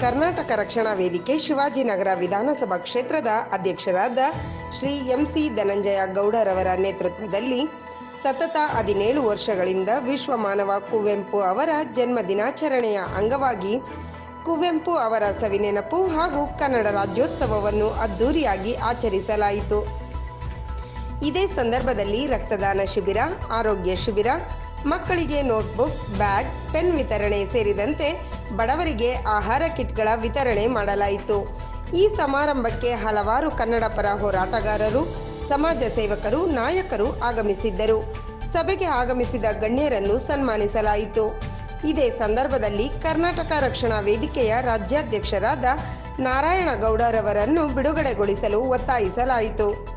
ಕರ್ನಾಟಕ ರಕ್ಷಣಾ ವೇದಿಕೆ ಶಿವಾಜಿನಗರ ವಿಧಾನಸಭಾ ಕ್ಷೇತ್ರದ ಅಧ್ಯಕ್ಷರಾದ ಶ್ರೀ ಎಂಸಿ ಧನಂಜಯ ಗೌಡರವರ ನೇತೃತ್ವದಲ್ಲಿ ಸತತ ಹದಿನೇಳು ವರ್ಷಗಳಿಂದ ವಿಶ್ವ ಮಾನವ ಕುವೆಂಪು ಅವರ ಜನ್ಮ ದಿನಾಚರಣೆಯ ಅಂಗವಾಗಿ ಕುವೆಂಪು ಅವರ ಸವಿನೆನಪು ಹಾಗೂ ಕನ್ನಡ ರಾಜ್ಯೋತ್ಸವವನ್ನು ಅದ್ದೂರಿಯಾಗಿ ಆಚರಿಸಲಾಯಿತು. ಇದೇ ಸಂದರ್ಭದಲ್ಲಿ ರಕ್ತದಾನ ಶಿಬಿರ, ಆರೋಗ್ಯ ಶಿಬಿರ, ಮಕ್ಕಳಿಗೆ ನೋಟ್ಬುಕ್, ಬ್ಯಾಗ್, ಪೆನ್ ವಿತರಣೆ ಸೇರಿದಂತೆ ಬಡವರಿಗೆ ಆಹಾರ ಕಿಟ್ಗಳ ವಿತರಣೆ ಮಾಡಲಾಯಿತು. ಈ ಸಮಾರಂಭಕ್ಕೆ ಹಲವಾರು ಕನ್ನಡ ಪರ ಹೋರಾಟಗಾರರು, ಸಮಾಜ ಸೇವಕರು, ನಾಯಕರು ಆಗಮಿಸಿದ್ದರು. ಸಭೆಗೆ ಆಗಮಿಸಿದ ಗಣ್ಯರನ್ನು ಸನ್ಮಾನಿಸಲಾಯಿತು. ಇದೇ ಸಂದರ್ಭದಲ್ಲಿ ಕರ್ನಾಟಕ ರಕ್ಷಣಾ ವೇದಿಕೆಯ ರಾಜ್ಯಾಧ್ಯಕ್ಷರಾದ ನಾರಾಯಣಗೌಡರವರನ್ನು ಬಿಡುಗಡೆಗೊಳಿಸಲು ಒತ್ತಾಯಿಸಲಾಯಿತು.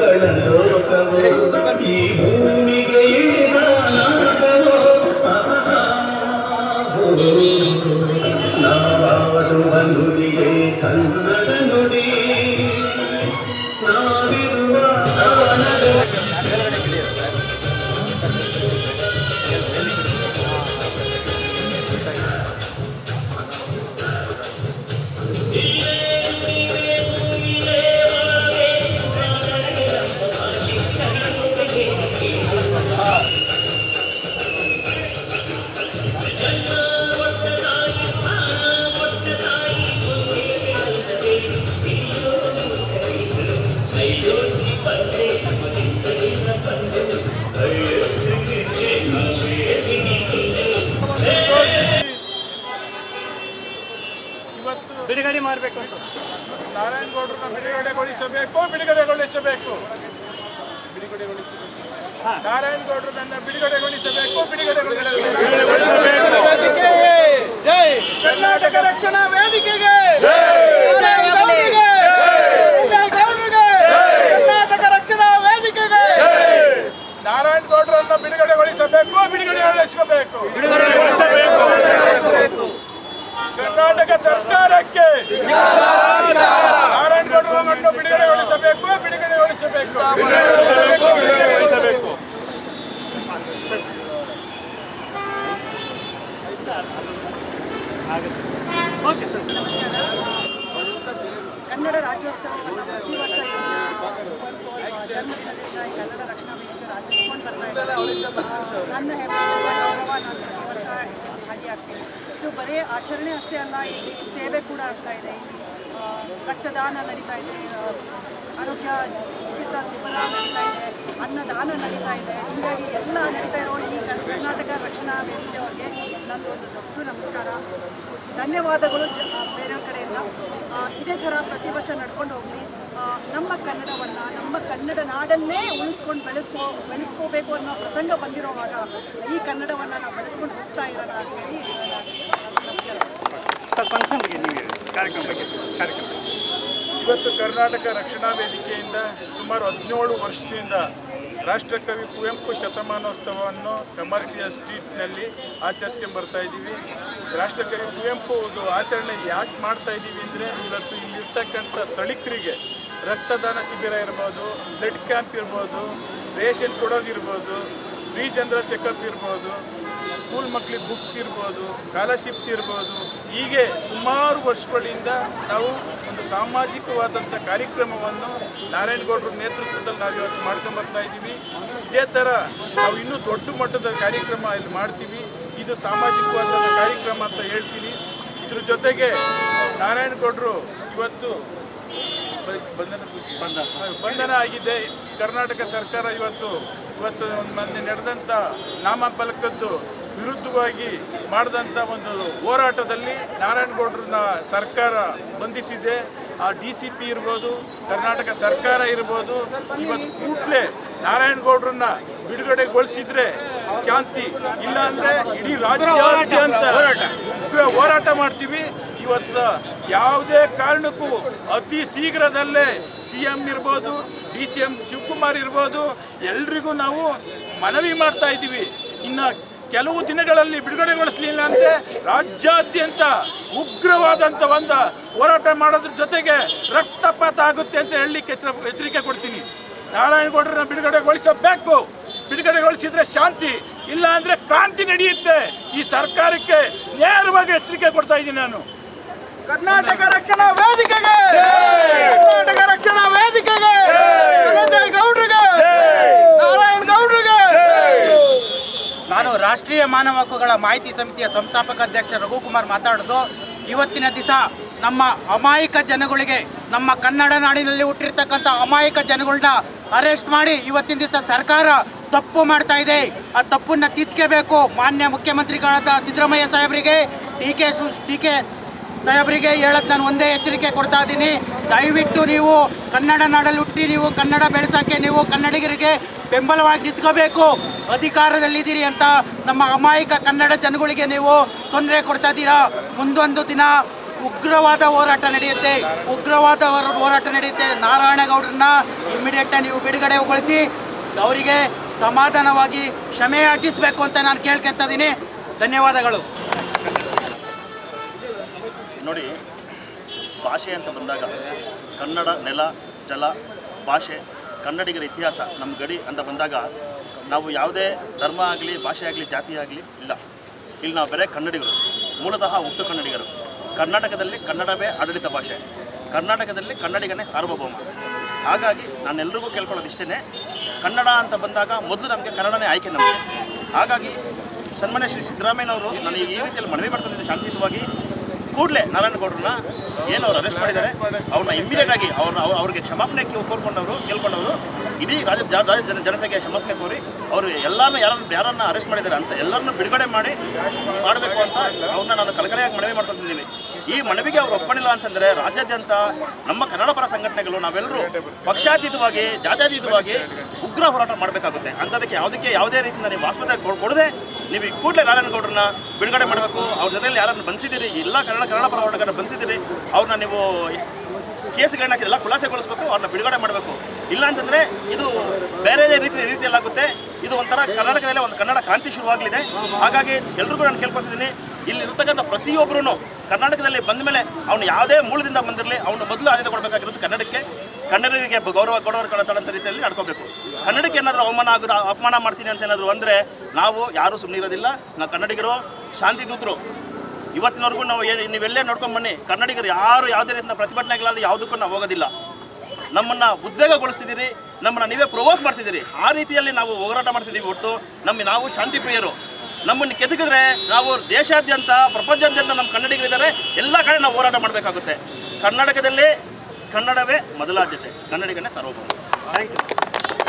ಬಿಡುಗಡೆ ಮಾಡಬೇಕು ಅಂತ. ನಾರಾಯಣಗೌಡರನ್ನ ಬಿಡುಗಡೆಗೊಳಿಸಬೇಕು ಬಿಡುಗಡೆಗೊಳಿಸಬೇಕು. ಬಿಡುಗಡೆಗೊಳಿಸಬೇಕು ನಾರಾಯಣಗೌಡರನ್ನ ಬಿಡುಗಡೆಗೊಳಿಸಬೇಕು ಬಿಡುಗಡೆಗೊಳಿಸಬೇಕು. ಜೈ ಕರ್ನಾಟಕ ರಕ್ಷಣಾ ವೇದಿಕೆಗೆ ಕರ್ನಾಟಕ ರಕ್ಷಣಾ ವೇದಿಕೆಗೆ ನಾರಾಯಣಗೌಡರನ್ನ ಬಿಡುಗಡೆಗೊಳಿಸಬೇಕು. ಬಿಡುಗಡೆಗೊಳಿಸಬೇಕು. ಕರ್ನಾಟಕ ಸರ್ಕಾರಕ್ಕೆ ನಾರಾಯಣಗೌಡರನ್ನು ಬಿಡುಗಡೆಗೊಳಿಸಬೇಕು ಬಿಡುಗಡೆಗೊಳಿಸಬೇಕು ಬಿಡುಗಡೆಗೊಳಿಸಬೇಕು ಸರ್ ಕನ್ನಡ ರಾಜ್ಯೋತ್ಸವವನ್ನು ಪ್ರತಿ ವರ್ಷ ಕನ್ನಡ ರಕ್ಷಣಾ ವೇದಿಕೆ ರಾಜ್ಯ ನನ್ನ ಹೆಮ್ಮೆ, ಗೌರವ, ನಾನು ಪ್ರತಿ ವರ್ಷ ಭಾಗಿಯಾಗ್ತೀನಿ ಇದು ಬರೀ ಆಚರಣೆ ಅಷ್ಟೇ ಅಲ್ಲ, ಇಲ್ಲಿ ಸೇವೆ ಕೂಡ ಆಗ್ತಾ ಇದೆ. ರಕ್ತದಾನ ನಡೀತಾ ಇದೆ ಆರೋಗ್ಯ ಚಿಕಿತ್ಸಾ ಶಿಬಿರ ನಡೀತಾ ಇದೆ, ಅನ್ನದಾನ ನಡೀತಾ ಇದೆ. ಹೀಗಾಗಿ ಎಲ್ಲ ನಡೀತಾ ಇರೋ ಈ ಕರ್ನಾಟಕ ರಕ್ಷಣಾ ವೇದಿಕೆಯವರಿಗೆ ನಂದು ಒಂದು ದೊಡ್ಡ ನಮಸ್ಕಾರ. ಧನ್ಯವಾದಗಳು ಬೇರೆಯವ್ರ ಕಡೆಯಿಂದ. ಇದೇ ಥರ ಪ್ರತಿ ವರ್ಷ ನಡ್ಕೊಂಡು ಹೋಗಲಿ. ನಮ್ಮ ಕನ್ನಡವನ್ನು ಕನ್ನಡ ನಾಡನ್ನೇ ಉಳಿಸ್ಕೊಂಡು ಬೆಳೆಸ್ಕೋ ಬೆಳೆಸ್ಕೋಬೇಕು ಅನ್ನೋ ಪ್ರಸಂಗ ಬಂದಿರೋವಾಗ ಈ ಕನ್ನಡವನ್ನು ನಾವು ಬೆಳೆಸ್ಕೊಂಡು ಹೋಗ್ತಾ ಇರೋಣ ಅಂತ ಹೇಳಿ ಇವತ್ತು ಕರ್ನಾಟಕ ರಕ್ಷಣಾ ವೇದಿಕೆಯಿಂದ ಸುಮಾರು ಹದಿನೇಳು ವರ್ಷದಿಂದ ರಾಷ್ಟ್ರಕವಿ ಕುವೆಂಪು ಶತಮಾನೋತ್ಸವವನ್ನು ಕಮರ್ಷಿಯಲ್ ಸ್ಟ್ರೀಟ್ನಲ್ಲಿ ಆಚರಿಸ್ಕೊಂಡು ಬರ್ತಾ ಇದ್ದೀವಿ. ರಾಷ್ಟ್ರಕವಿ ಕುವೆಂಪು ಒಂದು ಆಚರಣೆ ಯಾಕೆ ಮಾಡ್ತಾ ಇದ್ದೀವಿ ಅಂದರೆ ಇವತ್ತು ಇಲ್ಲಿರ್ತಕ್ಕಂಥ ಸ್ಥಳೀಕರಿಗೆ ರಕ್ತದಾನ ಶಿಬಿರ ಇರ್ಬೋದು ಬ್ಲಡ್ ಕ್ಯಾಂಪ್ ಇರ್ಬೋದು, ರೇಷನ್ ಕೊಡೋದಿರ್ಬೋದು ಫ್ರೀ ಜನರಲ್ ಚೆಕಪ್ ಇರ್ಬೋದು ಸ್ಕೂಲ್ ಮಕ್ಕಳಿಗೆ ಬುಕ್ಸ್ ಇರ್ಬೋದು ಸ್ಕಾಲರ್ಶಿಪ್ ಇರ್ಬೋದು. ಹೀಗೆ ಸುಮಾರು ವರ್ಷಗಳಿಂದ ನಾವು ಒಂದು ಸಾಮಾಜಿಕವಾದಂಥ ಕಾರ್ಯಕ್ರಮವನ್ನು ನಾರಾಯಣಗೌಡರ ನೇತೃತ್ವದಲ್ಲಿ ನಾವು ಇವತ್ತು ಮಾಡ್ಕೊಂಡು ಬರ್ತಾ ಇದ್ದೀವಿ. ಇದೇ ಥರ ನಾವು ಇನ್ನೂ ದೊಡ್ಡ ಮಟ್ಟದ ಕಾರ್ಯಕ್ರಮ ಇಲ್ಲಿ ಮಾಡ್ತೀವಿ. ಇದು ಸಾಮಾಜಿಕವಾದಂಥ ಕಾರ್ಯಕ್ರಮ ಅಂತ ಹೇಳ್ತೀನಿ. ಇದ್ರ ಜೊತೆಗೆ ನಾರಾಯಣಗೌಡರು ಇವತ್ತು ಬಂಧನ ಆಗಿದೆ. ಕರ್ನಾಟಕ ಸರ್ಕಾರ ಇವತ್ತು ಇವತ್ತು ಮೊನ್ನೆ ನಡೆದಂಥ ನಾಮಫಲಕದ್ದು ವಿರುದ್ಧವಾಗಿ ಮಾಡಿದಂಥ ಒಂದು ಹೋರಾಟದಲ್ಲಿ ನಾರಾಯಣಗೌಡರನ್ನ ಸರ್ಕಾರ ಬಂಧಿಸಿದೆ. ಆ ಡಿ ಸಿ ಪಿ ಇರ್ಬೋದು, ಕರ್ನಾಟಕ ಸರ್ಕಾರ ಇರ್ಬೋದು, ಇವತ್ತು ಕೂಡಲೇ ನಾರಾಯಣಗೌಡ್ರನ್ನ ಬಿಡುಗಡೆಗೊಳಿಸಿದ್ರೆ ಶಾಂತಿ ಇಲ್ಲಾಂದರೆ ಇಡೀ ರಾಜ್ಯಾದ್ಯಂತ ಹೋರಾಟ ಮಾಡ್ತೀವಿ. ಇವತ್ತು ಯಾವುದೇ ಕಾರಣಕ್ಕೂ ಅತಿ ಶೀಘ್ರದಲ್ಲೇ ಸಿ ಎಂ ಇರ್ಬೋದು, ಡಿ ಸಿ ಎಂ ಶಿವಕುಮಾರ್ ಇರ್ಬೋದು, ಎಲ್ರಿಗೂ ನಾವು ಮನವಿ ಮಾಡ್ತಾ ಇದ್ದೀವಿ. ಇನ್ನು ಕೆಲವು ದಿನಗಳಲ್ಲಿ ಬಿಡುಗಡೆಗೊಳಿಸಲಿಲ್ಲ ಅಂದರೆ ರಾಜ್ಯಾದ್ಯಂತ ಉಗ್ರವಾದಂಥ ಒಂದು ಹೋರಾಟ ಮಾಡೋದ್ರ ಜೊತೆಗೆ ರಕ್ತಪಾತ ಆಗುತ್ತೆ ಅಂತ ಹೇಳಲಿಕ್ಕೆ ಎಚ್ಚರ ಎಚ್ಚರಿಕೆ ಕೊಡ್ತೀನಿ. ನಾರಾಯಣಗೌಡರನ್ನ ಬಿಡುಗಡೆಗೊಳಿಸಬೇಕು. ಬಿಡುಗಡೆಗೊಳಿಸಿದ್ರೆ ಶಾಂತಿ ಇಲ್ಲ ಅಂದ್ರೆ ಕ್ರಾಂತಿ ನಡೆಯುತ್ತೆ. ಈ ಸರ್ಕಾರಕ್ಕೆ ನೇರವಾಗಿ ಎಚ್ಚರಿಕೆ ಕೊಡ್ತಾ ಇದ್ದೀನಿ ನಾನು. ಕರ್ನಾಟಕ ರಕ್ಷಣಾ ವೇದಿಕೆಗೆ! ಕರ್ನಾಟಕ ರಕ್ಷಣಾ ವೇದಿಕೆಗೆ! ಗೌಡ್ರಿಗೆ! ನಾರಾಯಣ ಗೌಡ್ರಿಗೆ! ನಾನು ರಾಷ್ಟ್ರೀಯ ಮಾನವ ಹಕ್ಕುಗಳ ಮಾಹಿತಿ ಸಮಿತಿಯ ಸಂಸ್ಥಾಪಕ ಅಧ್ಯಕ್ಷ ರಘುಕುಮಾರ್ ಮಾತಾಡೋದು. ಇವತ್ತಿನ ದಿವಸ ನಮ್ಮ ಅಮಾಯಕ ಜನಗಳಿಗೆ, ನಮ್ಮ ಕನ್ನಡ ನಾಡಿನಲ್ಲಿ ಹುಟ್ಟಿರ್ತಕ್ಕಂಥ ಅಮಾಯಕ ಜನಗಳನ್ನ ಅರೆಸ್ಟ್ ಮಾಡಿ ಇವತ್ತಿನ ದಿವಸ ಸರ್ಕಾರ ತಪ್ಪು ಮಾಡ್ತಾ ಇದೆ. ಆ ತಪ್ಪನ್ನ ತಿದ್ಕೋಬೇಕು. ಮಾನ್ಯ ಮುಖ್ಯಮಂತ್ರಿಗಳಾದ ಸಿದ್ದರಾಮಯ್ಯ ಸಾಹೇಬರಿಗೆ, ಡಿ ಕೆ ಡಿ ಕೆ ಸಾಹೇಬರಿಗೆ ಹೇಳಕ್ಕೆ ನಾನು ಒಂದೇ ಎಚ್ಚರಿಕೆ ಕೊಡ್ತಾ ಇದ್ದೀನಿ. ದಯವಿಟ್ಟು ನೀವು ಕನ್ನಡ ನಾಡಲ್ಲಿ ಹುಟ್ಟಿ ನೀವು ಕನ್ನಡ ಬೆಳೆಸೋಕ್ಕೆ, ನೀವು ಕನ್ನಡಿಗರಿಗೆ ಬೆಂಬಲವಾಗಿ ನಿಂತ್ಕೋಬೇಕು. ಅಧಿಕಾರದಲ್ಲಿದ್ದೀರಿ ಅಂತ ನಮ್ಮ ಅಮಾಯಕ ಕನ್ನಡ ಜನಗಳಿಗೆ ನೀವು ತೊಂದರೆ ಕೊಡ್ತಾ ಇದ್ದೀರಾ? ಮುಂದೊಂದು ದಿನ ಉಗ್ರವಾದ ಹೋರಾಟ ನಡೆಯುತ್ತೆ. ಉಗ್ರವಾದ ಹೋರಾಟ ನಡೆಯುತ್ತೆ. ನಾರಾಯಣಗೌಡರನ್ನ ಇಮಿಡಿಯೇಟ್ ನೀವು ಬಿಡುಗಡೆಗೊಳಿಸಿ ಅವರಿಗೆ ಸಮಾಧಾನವಾಗಿ ಕ್ಷಮೆ ಯಾಚಿಸಬೇಕು ಅಂತ ನಾನು ಕೇಳ್ಕೊತಾ ಇದ್ದೀನಿ. ಧನ್ಯವಾದಗಳು. ನೋಡಿ, ಭಾಷೆ ಅಂತ ಬಂದಾಗ ಕನ್ನಡ, ನೆಲ, ಜಲ, ಭಾಷೆ, ಕನ್ನಡಿಗರ ಇತಿಹಾಸ ನಮ್ಮ ಗಡಿ ಅಂತ ಬಂದಾಗ ನಾವು ಯಾವುದೇ ಧರ್ಮ ಆಗಲಿ, ಭಾಷೆ ಆಗಲಿ, ಜಾತಿ ಆಗಲಿ ಇಲ್ಲ. ಇಲ್ಲಿ ನಾವು ಬೇರೆ ಕನ್ನಡಿಗರು, ಮೂಲತಃ ಹುಟ್ಟು ಕನ್ನಡಿಗರು. ಕರ್ನಾಟಕದಲ್ಲಿ ಕನ್ನಡವೇ ಆಡಳಿತ ಭಾಷೆ. ಕರ್ನಾಟಕದಲ್ಲಿ ಕನ್ನಡಿಗನೇ ಸಾರ್ವಭೌಮ. ಹಾಗಾಗಿ ನಾನೆಲ್ಲರಿಗೂ ಕೇಳ್ಕೊಳ್ಳೋದು ಇಷ್ಟೇ ಕನ್ನಡ ಅಂತ ಬಂದಾಗ ಮೊದಲು ನಮಗೆ ಕನ್ನಡನೇ ಆಯ್ಕೆ ನಮಗೆ. ಹಾಗಾಗಿ ಸನ್ಮಾನ್ಯ ಶ್ರೀ ಸಿದ್ದರಾಮಯ್ಯನವರು ನನಗೆ ಈ ರೀತಿಯಲ್ಲಿ ಮನವಿ ಮಾಡ್ಕೊಂಡಿದ್ದೆ ಶಾಂತಿಯುತವಾಗಿ ಕೂಡಲೇ ನಾರಾಯಣಗೌಡರನ್ನ ಏನು ಅವ್ರು ಅರೆಸ್ಟ್ ಮಾಡಿದ್ದಾರೆ. ಅವ್ರನ್ನ ಇಮಿಡಿಯೇಟ್ ಆಗಿ ಅವ್ರನ್ನ ಅವ್ರ- ಅವ್ರಿಗೆ ಕ್ಷಮಾಪಣೆ ಕೋರ್ಕೊಂಡವರು, ಕೇಳ್ಕೊಂಡವರು. ಇಡೀ ರಾಜ್ಯ ರಾಜ್ಯ ಜನ ಜನತೆಗೆ ಕ್ಷಮಾಪಣೆ ಕೋರಿ ಅವರು ಎಲ್ಲಾನು ಯಾರನ್ನ ಯಾರನ್ನ ಅರೆಸ್ಟ್ ಮಾಡಿದ್ದಾರೆ ಅಂತ ಎಲ್ಲರನ್ನೂ ಬಿಡುಗಡೆ ಮಾಡಿ ಮಾಡಬೇಕು ಅಂತ ಅವ್ರನ್ನ ನಾನು ಕಳಕಳಿಯಾಗಿ ಮನವಿ ಮಾಡ್ಕೊತಿದ್ದೀನಿ. ಈ ಮನವಿಗೆ ಅವರು ಒಪ್ಪಣಿಲ್ಲ ಅಂತಂದ್ರೆ ರಾಜ್ಯಾದ್ಯಂತ ನಮ್ಮ ಕನ್ನಡ ಪರ ಸಂಘಟನೆಗಳು ನಾವೆಲ್ಲರೂ ಪಕ್ಷಾತೀತವಾಗಿ, ಜಾತ್ಯತೀತವಾಗಿ ಉಗ್ರ ಹೋರಾಟ ಮಾಡಬೇಕಾಗುತ್ತೆ. ಅಂಥದಕ್ಕೆ ಯಾವುದಕ್ಕೆ ಯಾವುದೇ ರೀತಿಯಿಂದ ನೀವು ಆಸ್ಪತ್ರೆ ಕೊಡದೆ ನೀವು ಈ ಕೂಡಲೇ ನಾರಾಯಣಗೌಡರನ್ನ ಬಿಡುಗಡೆ ಮಾಡಬೇಕು, ಅವ್ರ ಜೊತೆಯಲ್ಲಿ ಯಾರನ್ನು ಬಂಧಿಸಿದ್ದೀರಿ ಎಲ್ಲ ಕನ್ನಡ ಕನ್ನಡ ಪರ ಹೋರಾಟಗಾರರು ಬಂಧಿಸಿದ್ದೀರಿ, ಅವ್ರನ್ನ ನೀವು ಕೇಸ್ಗಳನ್ನ ಎಲ್ಲ ಖುಲಾಸೆಗೊಳಿಸ್ಬೇಕು, ಅವ್ರನ್ನ ಬಿಡುಗಡೆ ಮಾಡಬೇಕು. ಇಲ್ಲ ಅಂತಂದ್ರೆ ಇದು ಬೇರೆ ರೀತಿ, ರೀತಿಯಲ್ಲಾಗುತ್ತೆ. ಇದು ಒಂಥರ ಕರ್ನಾಟಕದಲ್ಲೇ ಒಂದು ಕನ್ನಡ ಕ್ರಾಂತಿ ಶುರುವಾಗಲಿದೆ. ಹಾಗಾಗಿ ಎಲ್ರಿಗೂ ನಾನು ಕೇಳ್ಕೊತಿದ್ದೀನಿ ಇಲ್ಲಿ ಇರ್ತಕ್ಕಂಥ ಪ್ರತಿಯೊಬ್ಬರೂ ಕರ್ನಾಟಕದಲ್ಲಿ ಬಂದ ಮೇಲೆ ಅವನು ಯಾವುದೇ ಮೂಲದಿಂದ ಬಂದಿರಲಿ, ಅವನು ಮೊದಲು ಆದ್ಯತೆ ಕೊಡಬೇಕಾಗಿರೋದು ಕನ್ನಡಕ್ಕೆ. ಕನ್ನಡಿಗರಿಗೆ ಗೌರವ ಕೊಡೋರು ಕಳತಾಳಂತ ರೀತಿಯಲ್ಲಿ ನಡ್ಕೋಬೇಕು. ಕನ್ನಡಕ್ಕೆ ಏನಾದರೂ ಅವಮಾನ ಆಗೋದು, ಅಪಮಾನ ಮಾಡ್ತೀನಿ ಅಂತ ಏನಾದರೂ ಅಂದರೆ ನಾವು ಯಾರೂ ಸುಮ್ಮನೆ ಇರೋದಿಲ್ಲ. ನಾವು ಕನ್ನಡಿಗರು ಶಾಂತಿ ದೂತರು ಇವತ್ತಿನವರೆಗೂ ನಾವು ಏ- ನೀವೆಲ್ಲೇ ನೋಡ್ಕೊಂಡು ಬನ್ನಿ, ಕನ್ನಡಿಗರು ಯಾರು ಯಾವುದೇ ರೀತಿಯ ಪ್ರತಿಭಟನೆಗಳಾದ ಯಾವುದಕ್ಕೂ ನಾವು ಹೋಗೋದಿಲ್ಲ. ನಮ್ಮನ್ನು ಉದ್ವೇಗಗೊಳಿಸ್ತಿದ್ದೀರಿ, ನಮ್ಮನ್ನು ನೀವೇ ಪ್ರೊವೋಕ್ ಮಾಡ್ತಿದ್ದೀರಿ. ಆ ರೀತಿಯಲ್ಲಿ ನಾವು ಹೋರಾಟ ಮಾಡ್ತಿದ್ದೀವಿ ಹೊರತು ನಮ್ಮ ನಾವು ಶಾಂತಿ ಪ್ರಿಯರು ನಮ್ಮನ್ನು ಕೆದಕಿದ್ರೆ ನಾವು ದೇಶಾದ್ಯಂತ ಪ್ರಪಂಚಾದ್ಯಂತ ನಮ್ಮ ಕನ್ನಡಿಗರಿದ್ದಾರೆ. ಎಲ್ಲ ಕಡೆ ನಾವು ಹೋರಾಟ ಮಾಡಬೇಕಾಗುತ್ತೆ. ಕರ್ನಾಟಕದಲ್ಲಿ ಕನ್ನಡವೇ ಮೊದಲಾದ್ಯತೆ. ಕನ್ನಡಿಗನೇ ಸರ್ವಭೌಮ. Thank you